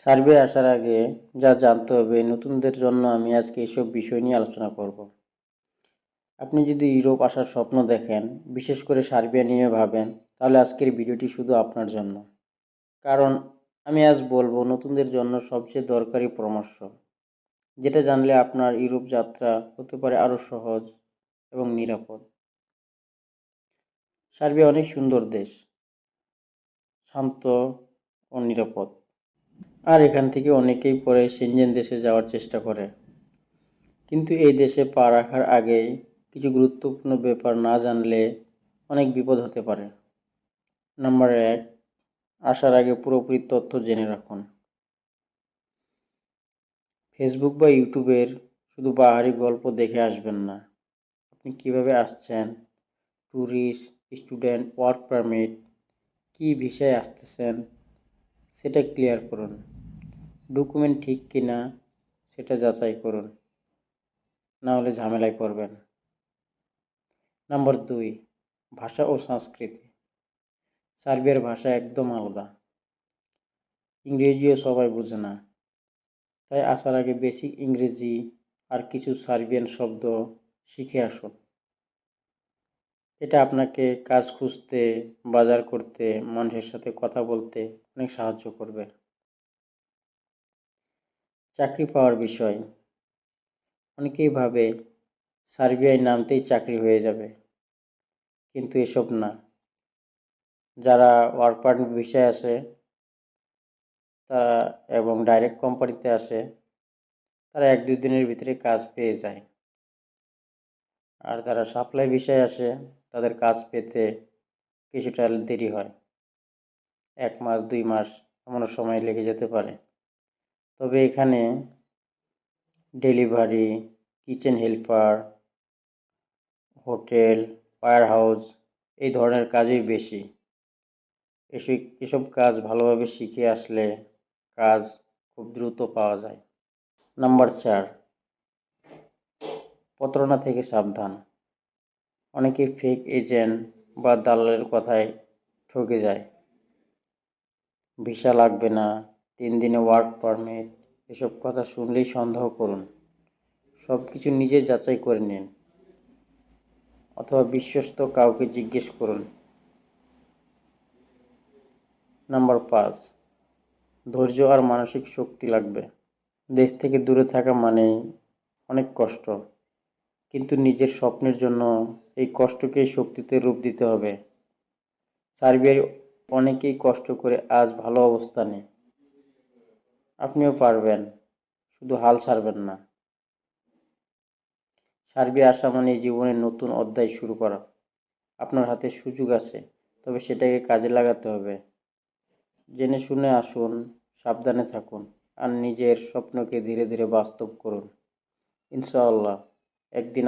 Survey আসার আগে যা জানতে হবে, নতুনদের জন্য আমি আজকে এসব বিষয় নিয়ে আলোচনা করব। আপনি যদি ইউরোপ আসার স্বপ্ন দেখেন, বিশেষ করে সার্বিয়া নিয়ে ভাবেন, তাহলে আজকের ভিডিওটি শুধু আপনার জন্য। কারণ আমি আজ বলব, নতুনদের জন্য সবচেয়ে দরকারি পরামর্শ, যেটা জানলে আপনার ইউরোপ যাত্রা হতে পারে আরও সহজ এবং নিরাপদ। সার্বিয়া অনেক সুন্দর দেশ, শান্ত ও নিরাপদ। আর এখান থেকে অনেকেই পরে সেনজেন দেশে যাওয়ার চেষ্টা করে। কিন্তু এই দেশে পা রাখার আগেই কিছু গুরুত্বপূর্ণ ব্যাপার না জানলে অনেক বিপদ হতে পারে। নাম্বার এক, আসার আগে পুরোপুরি তথ্য জেনে রাখুন। ফেসবুক বা ইউটিউবের শুধু বাহারি গল্প দেখে আসবেন না। আপনি কীভাবে আসছেন? ট্যুরিস্ট স্টুডেন্ট ওয়ার্ক পারমিট কী ভিসায় আসতেছেন? সেটা ক্লিয়ার করুন। ডকুমেন্ট ঠিক কি না সেটা যাচাই করুন। না হলে ঝামেলায় পড়বেন। নম্বর দুই, ভাষা ও সংস্কৃতি। সার্বিয়ার ভাষা একদম আলাদা। ইংরেজিও সবাই বোঝে না। তাই আসার আগে বেসিক ইংরেজি আর কিছু সার্বিয়ান শব্দ শিখে আসুন। এটা আপনাকে কাজ খুঁজতে, বাজার করতে মানুষের সাথে কথা বলতে অনেক সাহায্য করবে। চাকরি পাওয়ার বিষয়। অনেকেই ভাবে সার্বিয়ায় নামতেই চাকরি হয়ে যাবে, কিন্তু এসব না। যারা ওয়ার্ক পারমিট ভিসায় আসে, তারা এবং ডাইরেক্ট কোম্পানিতে আসে, তারা এক দুই দিনের ভিতরে কাজ পেয়ে যায়। আর যারা সাপ্লাই বিষয়ে আসে, তাদের কাজ পেতে কিছুটা দেরি হয়। এক মাস, দুই মাস এমনও সময় লেগে যেতে পারে। তবে এখানে delivery, kitchen helper, hotel fire house এই ধরনের কাজই বেশি। এসব এসব কাজ ভালোভাবে শিখে আসলে কাজ খুব দ্রুত পাওয়া যায়। নাম্বার চার, প্রতারণা থেকে সাবধান। অনেকে ফেক এজেন্ট বা দালালের কথায় ঠকে যায়। ভিসা লাগবে না তিন দিনে ওয়ার্ক পারমিট এসব কথা শুনলেই সন্দেহ করুন। সব কিছু নিজে যাচাই করে নিন। অথবা বিশ্বস্ত কাউকে জিজ্ঞেস করুন। নাম্বার পাঁচ, ধৈর্য আর মানসিক শক্তি লাগবে। দেশ থেকে দূরে থাকা মানে অনেক কষ্ট। কিন্তু নিজের স্বপ্নের জন্য এই কষ্টকে শক্তিতে রূপ দিতে হবে। সার্বিয়ার অনেকেই কষ্ট করে আজ ভালো অবস্থানে। আপনিও পারবেন। শুধু হাল ছাড়বেন না। সার্বি আসা মানে জীবনের নতুন অধ্যায় শুরু করা। আপনার হাতে সুযোগ আছে, তবে সেটাকে কাজে লাগাতে হবে। জেনে শুনে আসুন, সাবধানে থাকুন, আর নিজের স্বপ্নকে ধীরে ধীরে বাস্তব করুন। ইনশাআল্লাহ, একদিন